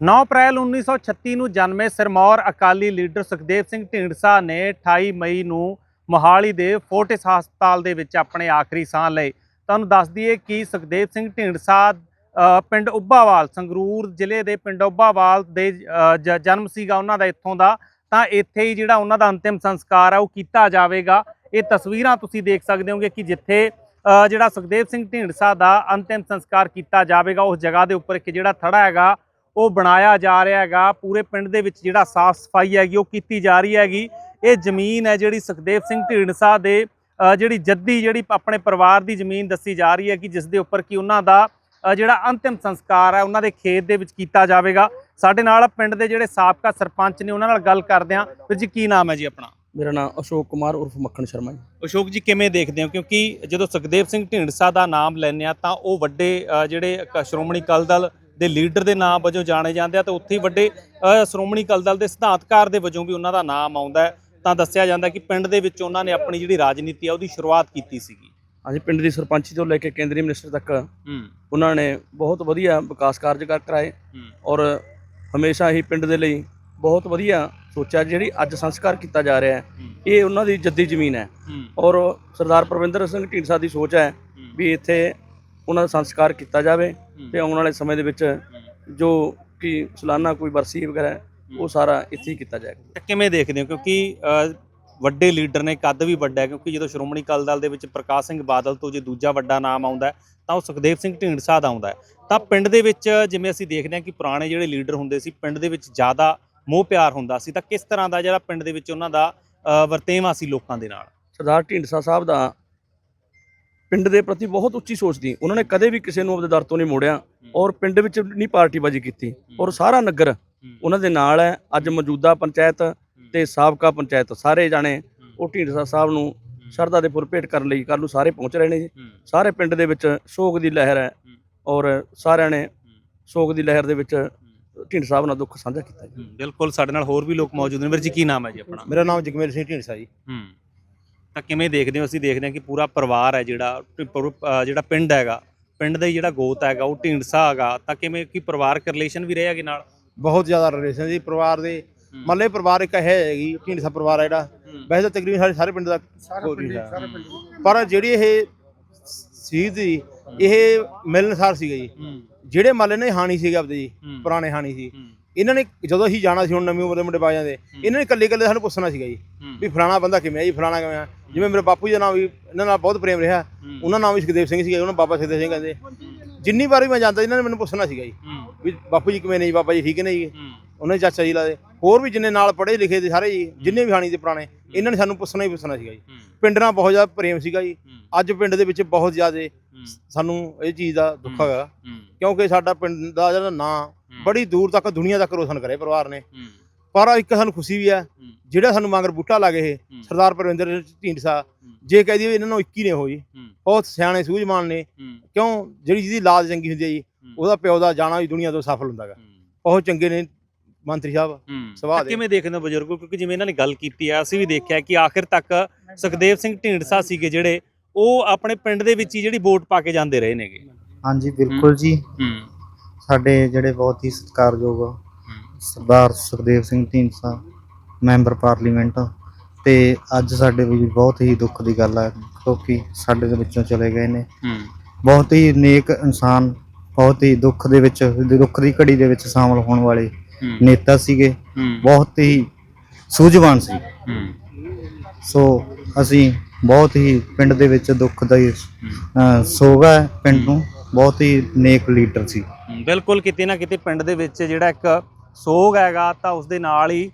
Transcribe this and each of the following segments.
9 ਅਪ੍ਰੈਲ 1936 ਨੂੰ ਜਨਮੇ ਸਿਰਮੌਰ ਅਕਾਲੀ ਲੀਡਰ ਸੁਖਦੇਵ ਸਿੰਘ ਢੀਂਡਸਾ ਨੇ 28 ਮਈ ਨੂੰ ਮੋਹਾਲੀ ਦੇ ਫੋਰਟਿਸ ਹਸਪਤਾਲ ਦੇ ਵਿੱਚ ਆਪਣੇ ਆਖਰੀ ਸਾਹ ਲਏ। ਤੁਹਾਨੂੰ ਦੱਸ ਦਈਏ ਕਿ ਸੁਖਦੇਵ ਸਿੰਘ ਢੀਂਡਸਾ ਪਿੰਡ ਉੱਭਾਵਾਲ, ਸੰਗਰੂਰ ਜ਼ਿਲ੍ਹੇ ਦੇ ਪਿੰਡ ਉੱਭਾਵਾਲ ਦੇ ਜਨਮ ਸੀਗਾ ਉਹਨਾਂ ਦਾ ਇੱਥੋਂ ਦਾ। ਤਾਂ ਇੱਥੇ ਹੀ ਜਿਹੜਾ ਉਹਨਾਂ ਦਾ ਅੰਤਿਮ ਸੰਸਕਾਰ ਆ, ਉਹ ਕੀਤਾ ਜਾਵੇਗਾ। ਇਹ ਤਸਵੀਰਾਂ ਤੁਸੀਂ ਦੇਖ ਸਕਦੇ ਹੋਗੇ ਕਿ ਜਿੱਥੇ ਜਿਹੜਾ ਸੁਖਦੇਵ ਸਿੰਘ ਢੀਂਡਸਾ ਦਾ ਅੰਤਿਮ ਸੰਸਕਾਰ ਕੀਤਾ ਜਾਵੇਗਾ, ਉਸ ਜਗ੍ਹਾ ਦੇ ਉੱਪਰ ਇੱਕ ਜਿਹੜਾ ਥੜਾ ਹੈਗਾ ਉਹ ਬਣਾਇਆ ਜਾ ਰਿਹਾ ਹੈਗਾ। ਪੂਰੇ ਪਿੰਡ ਦੇ ਵਿੱਚ ਜਿਹੜਾ ਸਾਫ਼ ਸਫ਼ਾਈ ਹੈਗੀ ਉਹ ਕੀਤੀ ਜਾ ਰਹੀ ਹੈਗੀ। ਇਹ ਜ਼ਮੀਨ ਹੈ ਜਿਹੜੀ ਸੁਖਦੇਵ ਸਿੰਘ ਢੀਂਡਸਾ ਦੇ ਜਿਹੜੀ ਜੱਦੀ ਜਿਹੜੀ ਆਪਣੇ ਪਰਿਵਾਰ ਦੀ ਜ਼ਮੀਨ ਦੱਸੀ ਜਾ ਰਹੀ ਹੈ ਕਿ ਜਿਸ ਦੇ ਉੱਪਰ ਕਿ ਉਹਨਾਂ ਦਾ ਜਿਹੜਾ ਅੰਤਿਮ ਸੰਸਕਾਰ ਹੈ ਉਹਨਾਂ ਦੇ ਖੇਤ ਦੇ ਵਿੱਚ ਕੀਤਾ ਜਾਵੇਗਾ। ਸਾਡੇ ਨਾਲ ਪਿੰਡ ਦੇ ਜਿਹੜੇ ਸਾਬਕਾ ਸਰਪੰਚ ਨੇ ਉਹਨਾਂ ਨਾਲ ਗੱਲ ਕਰਦੇ ਹਾਂ। ਵੀਰ ਜੀ ਕੀ ਨਾਮ ਹੈ ਜੀ ਆਪਣਾ? ਮੇਰਾ ਨਾਮ ਅਸ਼ੋਕ ਕੁਮਾਰ ਉਰਫ ਮੱਖਣ ਸ਼ਰਮਾ ਜੀ। ਅਸ਼ੋਕ ਜੀ ਕਿਵੇਂ ਦੇਖਦੇ ਹੋ? ਕਿਉਂਕਿ ਜਦੋਂ ਸੁਖਦੇਵ ਸਿੰਘ ਢੀਂਡਸਾ ਦਾ ਨਾਮ ਲੈਂਦੇ ਆ ਤਾਂ ਉਹ ਵੱਡੇ ਜਿਹੜੇ ਸ਼੍ਰੋਮਣੀ ਅਕਾਲੀ ਦਲ ਦੇ ਲੀਡਰ ਦੇ ਨਾਮ ਵਜੋਂ ਜਾਣੇ ਜਾਂਦੇ ਆ ਤੇ ਉੱਥੇ ਵੱਡੇ ਸ਼੍ਰੋਮਣੀ ਅਕਾਲੀ ਦਲ ਦੇ ਸਿਧਾਂਤਕਾਰ ਦੇ ਵਜੋਂ ਵੀ ਉਹਨਾਂ ਦਾ ਨਾਮ ਆਉਂਦਾ ਹੈ। ਤਾਂ ਦੱਸਿਆ ਜਾਂਦਾ ਕਿ ਪਿੰਡ ਦੇ ਵਿੱਚ ਉਹਨਾਂ ਨੇ ਆਪਣੀ ਜਿਹੜੀ ਰਾਜਨੀਤੀ ਆ ਉਹਦੀ ਸ਼ੁਰੂਆਤ ਕੀਤੀ ਸੀਗੀ। ਹਾਂਜੀ ਪਿੰਡ ਦੀ ਸਰਪੰਚੀ ਤੋਂ ਲੈ ਕੇ ਕੇਂਦਰੀ ਮਿਨਿਸਟਰ ਤੱਕ ਉਹਨਾਂ ਨੇ ਬਹੁਤ ਵਧੀਆ ਵਿਕਾਸ ਕਾਰਜ ਕਰ ਕਰਾਏ ਔਰ ਹਮੇਸ਼ਾ ਹੀ ਪਿੰਡ ਦੇ ਲਈ ਬਹੁਤ ਵਧੀਆ ਸੋਚਿਆ ਜਿਹੜੀ ਅੱਜ ਸੰਸਕਾਰ ਕੀਤਾ ਜਾ ਰਿਹਾ ਹੈ ਇਹ ਉਹਨਾਂ ਦੀ ਜੱਦੀ ਜ਼ਮੀਨ ਹੂੰ। ਔਰ ਸਰਦਾਰ ਪ੍ਰਵਿੰਦਰ ਸਿੰਘ ਢੀਂਡਸਾ ਦੀ ਸੋਚ ਹੈ। ਵੀ ਇੱਥੇ ਉਹਨਾਂ ਦਾ ਸੰਸਕਾਰ ਕੀਤਾ ਜਾਵੇ। ਤੇ ਆਉਣ ਵਾਲੇ ਸਮੇਂ ਦੇ ਵਿੱਚ ਜੋ ਕਿ ਸਾਲਾਨਾ ਕੋਈ ਵਰਸੀ ਵਗੈਰਾ ਉਹ ਸਾਰਾ ਇੱਥੇ ਹੀ ਕੀਤਾ ਜਾਏਗਾ। ਤਾਂ ਕਿਵੇਂ ਦੇਖਦੇ ਹੋ? ਕਿਉਂਕਿ ਵੱਡੇ ਲੀਡਰ ਨੇ ਕੱਦ ਵੀ ਵੱਡਾ ਹੈ ਕਿਉਂਕਿ ਜਦੋਂ ਸ਼੍ਰੋਮਣੀ ਅਕਾਲੀ ਦਲ ਦੇ ਵਿੱਚ ਪ੍ਰਕਾਸ਼ ਸਿੰਘ ਬਾਦਲ ਤੋਂ ਜੇ ਦੂਜਾ ਵੱਡਾ ਨਾਮ ਆਉਂਦਾ ਤਾਂ ਉਹ ਸੁਖਦੇਵ ਸਿੰਘ ਢੀਂਡਸਾ ਦਾ ਆਉਂਦਾ। ਤਾਂ ਪਿੰਡ ਦੇ ਵਿੱਚ ਜਿਵੇਂ ਅਸੀਂ ਦੇਖਦੇ ਹਾਂ ਕਿ ਪੁਰਾਣੇ ਜਿਹੜੇ ਲੀਡਰ ਹੁੰਦੇ ਸੀ ਪਿੰਡ ਦੇ ਵਿੱਚ ਜ਼ਿਆਦਾ ਮੋਹ ਪਿਆਰ ਹੁੰਦਾ ਸੀ ਤਾਂ ਕਿਸ ਤਰ੍ਹਾਂ ਦਾ ਜਿਹੜਾ ਪਿੰਡ ਦੇ ਵਿੱਚ ਉਹਨਾਂ ਦਾ ਵਰਤੇਵਾਂ ਸੀ ਲੋਕਾਂ ਦੇ ਨਾਲ? ਸਰਦਾਰ ਢੀਂਡਸਾ ਸਾਹਿਬ ਦਾ ਪਿੰਡ ਦੇ ਪ੍ਰਤੀ ਬਹੁਤ ਉੱਚੀ ਸੋਚ ਦੀ। ਉਹਨਾਂ ਨੇ ਕਦੇ ਵੀ ਕਿਸੇ ਨੂੰ ਆਪਦੇ ਦਰ ਤੋਂ ਨਹੀਂ ਮੋੜਿਆ ਔਰ ਪਿੰਡ ਵਿੱਚ ਨਹੀਂ ਪਾਰਟੀਬਾਜ਼ੀ ਕੀਤੀ। ਔਰ ਸਾਰਾ ਨਗਰ ਉਹਨਾਂ ਦੇ ਨਾਲ ਹੈ। ਅੱਜ ਮੌਜੂਦਾ ਪੰਚਾਇਤ ਤੇ ਸਾਬਕਾ ਪੰਚਾਇਤ ਸਾਰੇ ਜਾਣੇ ਉਹ ਢੀਂਡਸਾ ਸਾਹਿਬ ਨੂੰ ਸ਼ਰਧਾ ਦੇ ਫੁੱਲ ਭੇਟ ਕਰਨ ਲਈ ਕੱਲ ਨੂੰ ਸਾਰੇ ਪਹੁੰਚ ਰਹੇ ਨੇ ਜੀ। ਸਾਰੇ ਪਿੰਡ ਦੇ ਵਿੱਚ ਸ਼ੋਕ ਦੀ ਲਹਿਰ ਹੈ ਔਰ ਸਾਰਿਆਂ ਨੇ ਸ਼ੋਕ ਦੀ ਲਹਿਰ ਦੇ ਵਿੱਚ ਢੀਂਡ ਸਾਹਿਬ ਨਾਲ ਦੁੱਖ ਸਾਂਝਾ ਕੀਤਾ ਜੀ। ਬਿਲਕੁਲ ਸਾਡੇ ਨਾਲ ਹੋਰ ਵੀ ਲੋਕ ਮੌਜੂਦ ਨੇ। ਵੀਰ ਜੀ ਕੀ ਨਾਮ ਹੈ ਜੀ ਆਪਣਾ? ਮੇਰਾ ਨਾਮ ਜਗਮੇਲ ਸਿੰਘ ਢੀਂਡਸਾ ਜੀ। ਹੂੰ। ਤਾਂ ਕਿਵੇਂ ਦੇਖਦੇ ਹੋ? ਅਸੀਂ ਦੇਖਦੇ ਹਾਂ ਕਿ ਪੂਰਾ ਪਰਿਵਾਰ ਹੈ ਜਿਹੜਾ ਜਿਹੜਾ ਪਿੰਡ ਹੈਗਾ ਪਿੰਡ ਦਾ ਹੀ ਜਿਹੜਾ ਗੋਤ ਹੈਗਾ ਉਹ ਢੀਂਡਸਾ ਹੈਗਾ ਤਾਂ ਕਿਵੇਂ ਕੀ ਪਰਿਵਾਰਕ ਰਿਲੇਸ਼ਨ ਵੀ ਰਹੇਗਾ ਨਾਲ? ਬਹੁਤ ਜ਼ਿਆਦਾ ਰਿਲੇਸ਼ਨ ਜੀ ਪਰਿਵਾਰ ਦੇ ਮੱਲੇ ਪਰਿਵਾਰ ਇੱਕ ਹੈ ਹੈਗੀ ਢੀਂਡਸਾ ਪਰਿਵਾਰ ਹੈ ਜਿਹੜਾ। ਵੈਸੇ ਤਾਂ ਤਕਰੀਬਨ ਸਾਡੇ ਸਾਰੇ ਪਿੰਡ ਦਾ ਕੋਈ ਨਹੀਂ ਹੈ। ਪਰ ਜਿਹੜੀ ਇਹ ਸੀ ਇਹ ਮਿਲਨਸਾਰ ਸੀਗਾ ਜੀ। ਜਿਹੜੇ ਮੱਲੇ ਨੇ ਹਾਨੀ ਸੀਗਾ ਆਪਦੇ ਜੀ ਪੁਰਾਣੇ ਹਾਨੀ ਸੀ। ਇਹਨਾਂ ਨੇ ਜਦੋਂ ਅਸੀਂ ਜਾਣਾ ਸੀ ਹੁਣ ਨਵੀਂ ਉਮਰ ਦੇ ਮੁੰਡੇ ਪਾ ਜਾਂਦੇ ਇਹਨਾਂ ਨੇ ਇਕੱਲੇ ਇਕੱਲੇ ਸਾਨੂੰ ਪੁੱਛਣਾ ਸੀਗਾ ਜੀ ਵੀ ਫਲਾਣਾ ਬੰਦਾ ਕਿਵੇਂ ਹੈ ਜੀ ਫਲਾਣਾ ਕਿਵੇਂ ਆ? ਜਿਵੇਂ ਮੇਰੇ ਬਾਪੂ ਜੀ ਦਾ ਨਾਮ ਵੀ ਇਹਨਾਂ ਨਾਲ ਬਹੁਤ ਪ੍ਰੇਮ ਰਿਹਾ। ਉਹਨਾਂ ਨਾਮ ਵੀ ਸੁਖਦੇਵ ਸਿੰਘ ਸੀਗਾ ਉਹਨਾਂ ਬਾਬਾ ਸੁਖਦੇਵ ਸਿੰਘ ਕਹਿੰਦੇ ਜਿੰਨੀ ਵਾਰ ਵੀ ਮੈਂ ਜਾਂਦਾ ਇਹਨਾਂ ਨੇ ਮੈਨੂੰ ਪੁੱਛਣਾ ਸੀਗਾ ਜੀ ਵੀ ਬਾਪੂ ਜੀ ਕਿਵੇਂ ਨੇ ਜੀ ਬਾਬਾ ਜੀ ਠੀਕ ਨੇ ਜੀ? ਉਹਨਾਂ ਦੇ ਚਾਚਾ ਜੀ ਲਾਦੇ ਹੋਰ ਵੀ ਜਿੰਨੇ ਨਾਲ ਪੜ੍ਹੇ ਲਿਖੇ ਦੇ ਸਾਰੇ ਜੀ ਜਿੰਨੇ ਵੀ ਹਾਣੀ ਦੇ ਪੁਰਾਣੇ ਇਹਨਾਂ ਨੇ ਸਾਨੂੰ ਪੁੱਛਣਾ ਹੀ ਪੁੱਛਣਾ ਸੀਗਾ ਜੀ। ਪਿੰਡ ਨਾਲ ਬਹੁਤ ਜ਼ਿਆਦਾ ਪ੍ਰੇਮ ਸੀਗਾ ਜੀ। ਅੱਜ ਪਿੰਡ ਦੇ ਵਿੱਚ ਬਹੁਤ ਜ਼ਿਆਦਾ ਸਾਨੂੰ ਇਹ ਚੀਜ਼ ਦਾ ਦੁੱਖ ਹੈਗਾ। ਕਿਉਂਕਿ ਸਾਡਾ ਪਿੰਡ ਦਾ ਜਿਹੜਾ ਨਾਂ ਬੜੀ ਦੂਰ ਤੱਕ ਦੁਨੀਆ ਤੱਕ ਰੋਸ਼ਨ ਕਰੇ ਪਰਿਵਾਰ ਨੇ। ਪਰ ਇੱਕ ਸਾਨੂੰ ਖੁਸ਼ੀ ਵੀ ਹੈ ਜਿਹੜਾ ਸਾਨੂੰ ਮੰਗਰ ਬੂਟਾ ਲੱਗੇ ਇਹ ਸਰਦਾਰ ਪਰਵਿੰਦਰ ਢੀਂਡਸਾ ਜੇ ਕਹਿ ਦਈਏ ਇਹਨਾਂ ਨੂੰ 21 ਨੇ ਹੋਈ ਬਹੁਤ ਸਿਆਣੇ ਸੂਝਵਾਨ ਨੇ। ਕਿਉਂ? ਜਿਹੜੀ ਜਿਹਦੀ ਲਾਜ ਚੰਗੀ ਹੁੰਦੀ ਹੈ ਜੀ ਉਹਦਾ ਪਿਓ ਦਾ ਜਾਣਾ ਵੀ ਦੁਨੀਆ ਤੋਂ ਸਫਲ ਹੁੰਦਾ ਹੈਗਾ। ਬਹੁਤ ਚੰਗੇ ਨੇ ਮੰਤਰੀ ਸਾਹਿਬ ਤਾਂ ਦੇ। ਕਿਵੇਂ ਦੇਖਦੇ ਹੋ ਬਜ਼ੁਰਗੋ? ਕਿਉਂਕਿ ਜਿਵੇਂ ਇਹਨਾਂ ਨੇ ਗੱਲ ਕੀਤੀ ਹੈ ਅਸੀਂ ਵੀ ਦੇਖਿਆ ਕਿ ਆਖਿਰ ਤੱਕ ਸੁਖਦੇਵ ਸਿੰਘ ਢੀਂਡਸਾ ਸੀਗੇ ਜਿਹੜੇ ਉਹ ਆਪਣੇ ਪਿੰਡ ਦੇ ਵਿੱਚ ਹੀ ਜਿਹੜੀ ਵੋਟ ਪਾ ਕੇ ਜਾਂਦੇ ਰਹੇ ਨੇਗੇ। ਹਾਂਜੀ ਬਿਲਕੁਲ ਜੀ। ਸਾਡੇ ਜਿਹੜੇ ਬਹੁਤ ਹੀ ਸਤਿਕਾਰਯੋਗ ਸਰਦਾਰ ਸੁਖਦੇਵ ਸਿੰਘ ਢੀਂਡਸਾ ਮੈਂਬਰ ਪਾਰਲੀਮੈਂਟ ਤੇ ਅੱਜ ਸਾਡੇ ਵੀ ਬਹੁਤ ਹੀ ਦੁੱਖ ਦੀ ਗੱਲ ਹੈ ਕਿਉਂਕਿ ਸਾਡੇ ਦੇ ਵਿੱਚੋਂ ਚਲੇ ਗਏ ਨੇ। ਬਹੁਤ ਹੀ ਨੇਕ ਇਨਸਾਨ ਬਹੁਤ ਹੀ ਦੁੱਖ ਦੇ ਵਿੱਚ ਦੁੱਖ ਦੀ ਘੜੀ ਦੇ ਵਿੱਚ ਸ਼ਾਮਲ ਹੋਣ ਵਾਲੇ ਨੇਤਾ ਸੀਗੇ ਬਹੁਤ ਹੀ ਸੂਝਵਾਨ ਸੀ। ਸੋ ਅਸੀਂ ਬਹੁਤ ਹੀ ਪਿੰਡ ਦੇ ਵਿੱਚ ਦੁੱਖ ਦਾ ਹੀ, ਸੋਗ ਹੈ ਪਿੰਡ ਨੂੰ। ਬਹੁਤ ਹੀ ਨੇਕ ਲੀਡਰ ਸੀ। ਬਿਲਕੁਲ ਕਿਤੇ ਨਾ ਕਿਤੇ ਪਿੰਡ ਦੇ ਵਿੱਚ ਜਿਹੜਾ ਇੱਕ ਸੋਗ ਹੈਗਾ ਤਾਂ ਉਸ ਦੇ ਨਾਲ ਹੀ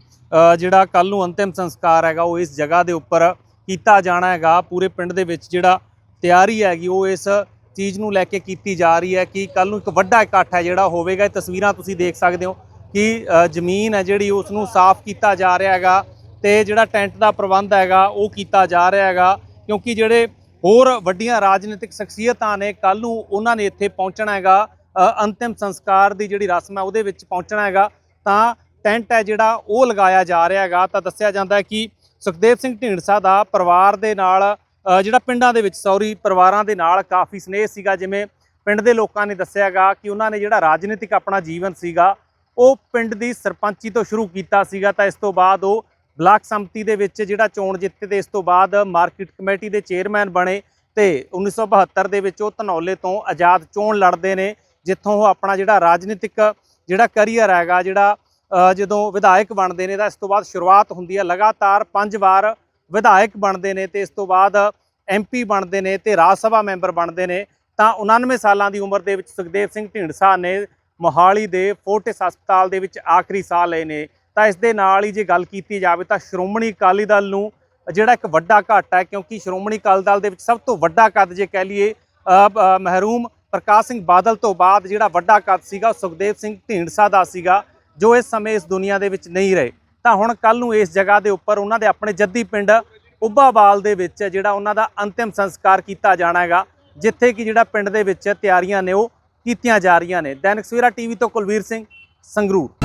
ਜਿਹੜਾ ਕੱਲ ਨੂੰ ਅੰਤਿਮ ਸੰਸਕਾਰ ਹੈਗਾ ਉਹ ਇਸ ਜਗ੍ਹਾ ਦੇ ਉੱਪਰ ਕੀਤਾ ਜਾਣਾ ਹੈਗਾ। ਪੂਰੇ ਪਿੰਡ ਦੇ ਵਿੱਚ ਜਿਹੜਾ ਤਿਆਰੀ ਹੈਗੀ ਉਹ ਇਸ ਚੀਜ਼ ਨੂੰ ਲੈ ਕੇ ਕੀਤੀ ਜਾ ਰਹੀ ਹੈ ਕਿ ਕੱਲ ਨੂੰ ਇੱਕ ਵੱਡਾ ਇਕੱਠ ਹੈ ਜਿਹੜਾ ਹੋਵੇਗਾ। ਇਹ ਤਸਵੀਰਾਂ ਤੁਸੀਂ ਦੇਖ ਸਕਦੇ ਹੋ। ਕਿ ਜ਼ਮੀਨ ਹੈ ਜਿਹੜੀ ਉਸ ਨੂੰ ਸਾਫ਼ ਕੀਤਾ ਜਾ ਰਿਹਾ ਹੈਗਾ ਤੇ ਜਿਹੜਾ ਟੈਂਟ ਦਾ ਪ੍ਰਬੰਧ ਹੈਗਾ ਉਹ ਕੀਤਾ ਜਾ ਰਿਹਾ ਹੈਗਾ, ਕਿਉਂਕਿ ਜਿਹੜੇ ਹੋਰ ਵੱਡੀਆਂ ਰਾਜਨੀਤਿਕ ਸ਼ਖਸੀਅਤਾਂ ਨੇ ਕੱਲ ਨੂੰ ਉਹਨਾਂ ਨੇ ਇੱਥੇ ਪਹੁੰਚਣਾ ਹੈਗਾ ਅੰਤਿਮ ਸੰਸਕਾਰ ਦੀ ਜਿਹੜੀ ਰਸਮ ਹੈ ਉਹਦੇ ਵਿੱਚ ਪਹੁੰਚਣਾ ਹੈਗਾ, ਤਾਂ ਟੈਂਟ ਹੈ ਜਿਹੜਾ ਉਹ ਲਗਾਇਆ ਜਾ ਰਿਹਾ ਹੈਗਾ, ਤਾਂ ਦੱਸਿਆ ਜਾਂਦਾ ਹੈ ਕਿ ਸੁਖਦੇਵ ਸਿੰਘ ਢੀਂਡਸਾ ਦਾ ਪਰਿਵਾਰ ਦੇ ਨਾਲ ਜਿਹੜਾ ਪਿੰਡਾਂ ਦੇ ਵਿੱਚ, ਸੌਰੀ, ਪਰਿਵਾਰਾਂ ਦੇ ਨਾਲ ਕਾਫੀ ਸਨੇਹ ਸੀਗਾ, ਜਿਵੇਂ ਪਿੰਡ ਦੇ ਲੋਕਾਂ ਨੇ ਦੱਸਿਆਗਾ ਕਿ ਉਹਨਾਂ ਨੇ ਜਿਹੜਾ ਰਾਜਨੀਤਿਕ ਆਪਣਾ ਜੀਵਨ ਸੀਗਾ ਉਹ ਪਿੰਡ ਦੀ ਸਰਪੰਚੀ ਤੋਂ ਸ਼ੁਰੂ ਕੀਤਾ ਸੀਗਾ ਤਾਂ ਇਸ ਤੋਂ ਬਾਅਦ ਉਹ ਬਲਾਕ ਸੰਮਤੀ ਦੇ ਵਿੱਚ ਜਿਹੜਾ ਚੋਣ ਜਿੱਤੇ ਤੇ ਇਸ ਤੋਂ ਬਾਅਦ ਮਾਰਕੀਟ ਕਮੇਟੀ ਦੇ ਚੇਅਰਮੈਨ ਬਣੇ ਤੇ 1972 ਦੇ ਵਿੱਚ ਉਹ ਧਨੌਲੇ ਤੋਂ ਆਜ਼ਾਦ ਚੋਣ ਲੜਦੇ ਨੇ, ਜਿੱਥੋਂ ਉਹ ਆਪਣਾ ਜਿਹੜਾ ਰਾਜਨੀਤਿਕ ਜਿਹੜਾ ਕੈਰੀਅਰ ਹੈਗਾ, ਜਿਹੜਾ ਜਦੋਂ ਵਿਧਾਇਕ ਬਣਦੇ ਨੇ ਤਾਂ ਇਸ ਤੋਂ ਬਾਅਦ ਸ਼ੁਰੂਆਤ ਹੁੰਦੀ ਹੈ ਲਗਾਤਾਰ ਪੰਜ ਵਾਰ ਵਿਧਾਇਕ ਬਣਦੇ ਨੇ ਤੇ ਇਸ ਤੋਂ ਬਾਅਦ ਐਮਪੀ ਬਣਦੇ ਨੇ ਤੇ ਰਾਜ ਸਭਾ ਮੈਂਬਰ ਬਣਦੇ ਨੇ। ਤਾਂ 99 ਸਾਲਾਂ ਦੀ ਉਮਰ ਦੇ ਵਿੱਚ ਸੁਖਦੇਵ ਸਿੰਘ ਢੀਂਡਸਾ ਨੇ ਮੋਹਾਲੀ ਦੇ ਫੋਰਟਿਸ ਹਸਪਤਾਲ ਦੇ ਵਿੱਚ ਆਖਰੀ ਸਾਹ ਲਏ ਨੇ। ਤਾਂ ਇਸ ਦੇ ਨਾਲ ਹੀ ਜੇ ਗੱਲ ਕੀਤੀ ਜਾਵੇ ਤਾਂ ਸ਼੍ਰੋਮਣੀ ਅਕਾਲੀ ਦਲ ਨੂੰ ਜਿਹੜਾ ਇੱਕ ਵੱਡਾ ਘਾਟਾ ਹੈ, ਕਿਉਂਕਿ ਸ਼੍ਰੋਮਣੀ ਅਕਾਲੀ ਦਲ ਦੇ ਵਿੱਚ ਸਭ ਤੋਂ ਵੱਡਾ ਕੱਦ ਜੇ ਕਹਿ ਲਈਏ ਮਹਿਰੂਮ ਪ੍ਰਕਾਸ਼ ਸਿੰਘ ਬਾਦਲ ਤੋਂ ਬਾਅਦ ਜਿਹੜਾ ਵੱਡਾ ਕੱਦ ਸੀਗਾ ਉਹ ਸੁਖਦੇਵ ਸਿੰਘ ਢੀਂਡਸਾ ਦਾ ਸੀਗਾ, ਜੋ ਇਸ ਸਮੇਂ ਇਸ ਦੁਨੀਆ ਦੇ ਵਿੱਚ ਨਹੀਂ ਰਹੇ। ਤਾਂ ਹੁਣ ਕੱਲ ਨੂੰ ਇਸ ਜਗ੍ਹਾ ਦੇ ਉੱਪਰ ਉਹਨਾਂ ਦੇ ਆਪਣੇ ਜੱਦੀ ਪਿੰਡ ਉੱਬਾਵਾਲ ਦੇ ਵਿੱਚ ਜਿਹੜਾ ਉਹਨਾਂ ਦਾ ਅੰਤਿਮ ਸੰਸਕਾਰ ਕੀਤਾ ਜਾਣਾ ਹੈਗਾ, ਜਿੱਥੇ ਕਿ ਜਿਹੜਾ ਪਿੰਡ ਦੇ ਵਿੱਚ ਤਿਆਰੀਆਂ ਨੇ ਉਹ ਕੀਤੀਆਂ ਜਾ ਰਹੀਆਂ ਨੇ। ਦੈਨਿਕ ਸਵੇਰਾ ਟੀਵੀ ਤੋਂ ਕੁਲਵੀਰ ਸਿੰਘ ਸੰਗਰੂਰ।